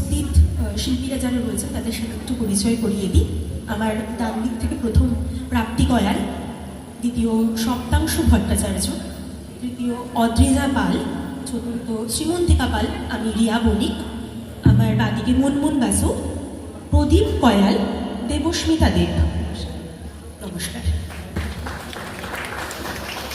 উপস্থিত শিল্পীরা যারা রয়েছেন, তাদের সাথে একটু পরিচয় করিয়ে দিই। আমার তার দিক থেকে প্রথম প্রাপ্তি কয়াল, দ্বিতীয় সপ্তাংশ ভট্টাচার্য, তৃতীয় অদ্রিজা পাল, চতুর্থ শ্রীমন্তিকা পাল, আমি রিয়া বণিক, আমার বাদিকে মুনমুন বাসু, প্রদীপ কয়াল, দেবস্মিতা দেব। নমস্কার।